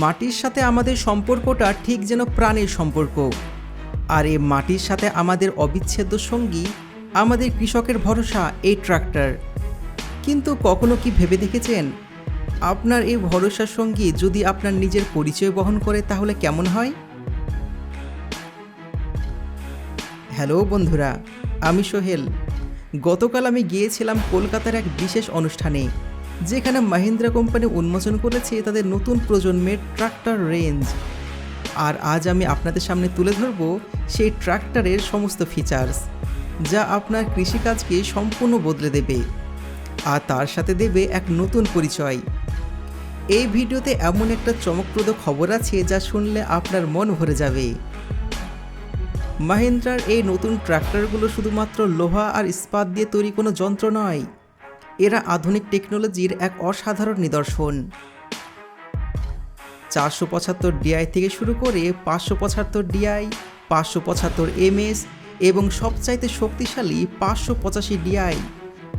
মাটির সাথে আমাদের সম্পর্কটা ঠিক যেন প্রাণের সম্পর্ক। আর এই মাটির সাথে আমাদের অবিচ্ছেদ্য সঙ্গী, আমাদের কৃষকের ভরসা এই ট্রাক্টর। কিন্তু কখনো কি ভেবে দেখেছেন? আপনার এই ভরসার সঙ্গী যদি আপনার নিজের পরিচয় বহন করে তাহলে কেমন হয়? হ্যালো বন্ধুরা, আমি সোহেল। গতকাল আমি গিয়েছিলাম কলকাতার এক বিশেষ অনুষ্ঠানে। যেখানে মাহিন্দ্রা কোম্পানি উন্মোচন করেছে তাদের নতুন প্রজন্মের ট্রাক্টর রেঞ্জ। আর আজ আমি আপনাদের সামনে তুলে ধরব সেই ট্রাক্টরের সমস্ত ফিচার্স যা আপনার কৃষিকাজকে সম্পূর্ণ বদলে দেবে আর তার সাথে দেবে এক নতুন পরিচয়। এই ভিডিওতে এমন একটা চমকপ্রদ খবর আছে যা শুনলে আপনার মন ভরে যাবে। মাহিন্দ্রার এই নতুন ট্রাক্টরগুলো শুধুমাত্র লোহা আর ইস্পাত দিয়ে তৈরি কোনো যন্ত্র নয় এরা আধুনিক টেকনোলজির এক অসাধারণ নিদর্শন। চারশো পঁচাত্তর ডিআই থেকে শুরু করে পাঁচশো পঁচাত্তর ডিআই, পাঁচশো পঁচাত্তর এমএস এবং সবচাইতে শক্তিশালী পাঁচশো পঁচাশি ডিআই।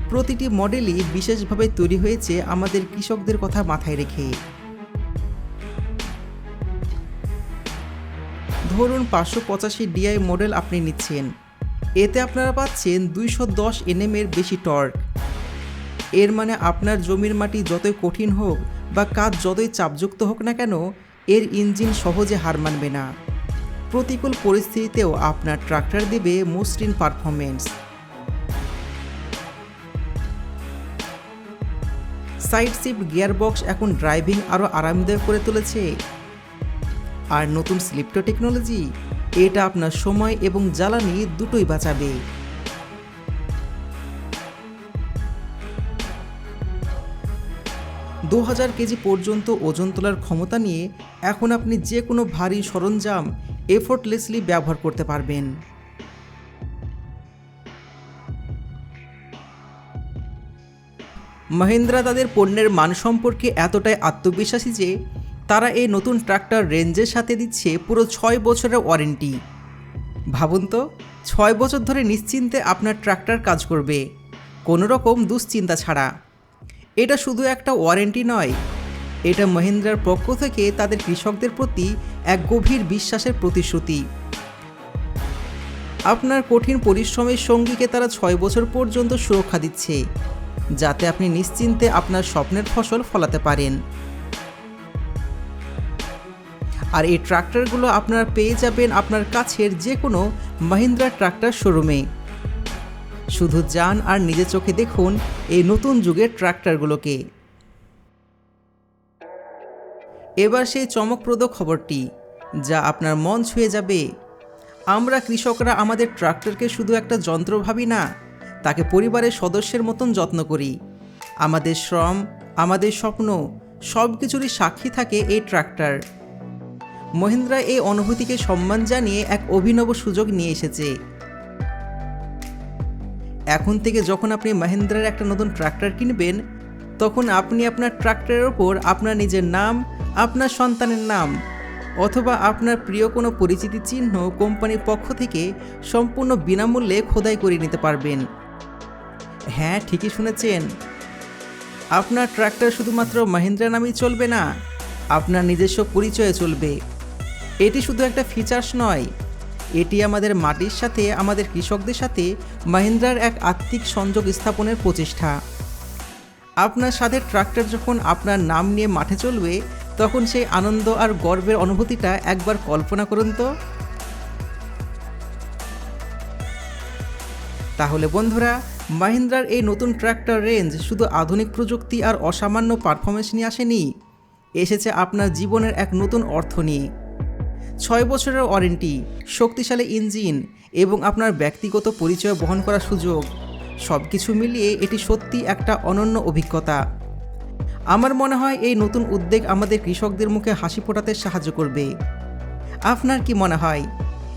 প্রতিটি মডেলই বিশেষভাবে তৈরি হয়েছে আমাদের কৃষকদের কথা মাথায় রেখে। ধরুন পাঁচশো পঁচাশি ডিআই মডেল আপনি নিচ্ছেন। এতে আপনারা পাচ্ছেন দুইশো দশ এনএম এর বেশি টর্ক। এর মানে আপনার জমির মাটি যতই কঠিন হোক বা কাজ যতই চাপযুক্ত হোক না কেন, এর ইঞ্জিন সহজে হার মানবে না। প্রতিকূল পরিস্থিতিতেও আপনার ট্রাক্টর দেবে মসৃণ পারফরমেন্স সাইড শিফট গিয়ারবক্স এখন ড্রাইভিং আরও আরামদায়ক করে তুলেছে। আর নতুন স্লিপটো টেকনোলজি এটা আপনার সময় এবং জ্বালানি দুটোই বাঁচাবে। দু হাজার কেজি পর্যন্ত ওজন তোলার ক্ষমতা নিয়ে এখন আপনি যে কোনো ভারী সরঞ্জাম এফোর্টলেসলি ব্যবহার করতে পারবেন। মহিন্দ্রা তাদের পণ্যের মান সম্পর্কে এতটাই আত্মবিশ্বাসী যে তারা এই নতুন ট্রাক্টর রেঞ্জের সাথে দিচ্ছে পুরো ছয় বছরের ওয়ারেন্টি। ভাবুন তো, ছয় বছর ধরে নিশ্চিন্তে আপনার ট্রাক্টর কাজ করবে। কোনো রকম দুশ্চিন্তা ছাড়া। এটা শুধু একটা ওয়ারেন্টি নয়। এটা মহিন্দ্রার পক্ষ থেকে তাদের কৃষকদের প্রতি এক গভীর বিশ্বাসের প্রতিশ্রুতি। আপনার কঠিন পরিশ্রমের সঙ্গীকে তারা ছয় বছর পর্যন্ত সুরক্ষা দিচ্ছে, যাতে আপনি নিশ্চিন্তে আপনার স্বপ্নের ফসল ফলাতে পারেন। আর এই ট্রাক্টরগুলো আপনারা পেয়ে যাবেন আপনার কাছের যে কোনো মাহিন্দ্রা ট্রাক্টর শোরুমে। শুধু যান আর নিজে চোখে দেখুন এই নতুন যুগের ট্রাক্টরগুলোকে। এবার সেই চমকপ্রদ খবরটি, যা আপনার মন ছুঁয়ে যাবে। আমরা কৃষকরা আমাদের ট্রাক্টরকে শুধু একটা যন্ত্র ভাবি না, তাকে পরিবারের সদস্যের মতন যত্ন করি। আমাদের শ্রম, আমাদের স্বপ্ন সব কিছুরই সাক্ষী থাকে এই ট্রাক্টর। মহিন্দ্রা এই অনুভূতিকে সম্মান জানিয়ে এক অভিনব সুযোগ নিয়ে এসেছে। এখন থেকে যখন আপনি মাহিন্দ্রার একটা নতুন ট্রাক্টর কিনবেন, তখন আপনি আপনার ট্রাক্টরের ওপর আপনার নিজের নাম, আপনার সন্তানের নাম, অথবা আপনার প্রিয় কোনো পরিচিতি চিহ্ন কোম্পানির পক্ষ থেকে সম্পূর্ণ বিনামূল্যে খোদাই করে নিতে পারবেন। হ্যাঁ ঠিকই শুনেছেন। আপনার ট্রাক্টর শুধুমাত্র মাহিন্দ্রা নামেই চলবে না, আপনার নিজস্ব পরিচয়ে চলবে। এটি শুধু একটা ফিচার্স নয় এটি আমাদের মাটির সাথে, আমাদের কৃষকদের সাথে মাহিন্দ্রার এক আত্মিক সংযোগ স্থাপনের প্রচেষ্টা। আপনার সাথে ট্রাক্টর যখন আপনার নাম নিয়ে মাঠে চলবে, তখন সেই আনন্দ আর গর্বের অনুভূতিটা একবার কল্পনা করুন তো। তাহলে বন্ধুরা, মাহিন্দ্রার এই নতুন ট্রাক্টর রেঞ্জ শুধু আধুনিক প্রযুক্তি আর অসামান্য পারফরমেন্স নিয়ে আসেনি, এসেছে আপনার জীবনের এক নতুন অর্থ নিয়ে। ছয় বছরের ওয়ারেন্টি, শক্তিশালী ইঞ্জিন এবং আপনার ব্যক্তিগত পরিচয় বহন করার সুযোগ। সব কিছু মিলিয়ে এটি সত্যি একটা অনন্য অভিজ্ঞতা। আমার মনে হয় এই নতুন উদ্যোগ আমাদের কৃষকদের মুখে হাসি ফোটাতে সাহায্য করবে। আপনার কি মনে হয়?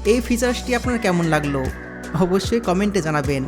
এই ফিচার্সটি আপনার কেমন লাগল? অবশ্যই কমেন্টে জানাবেন।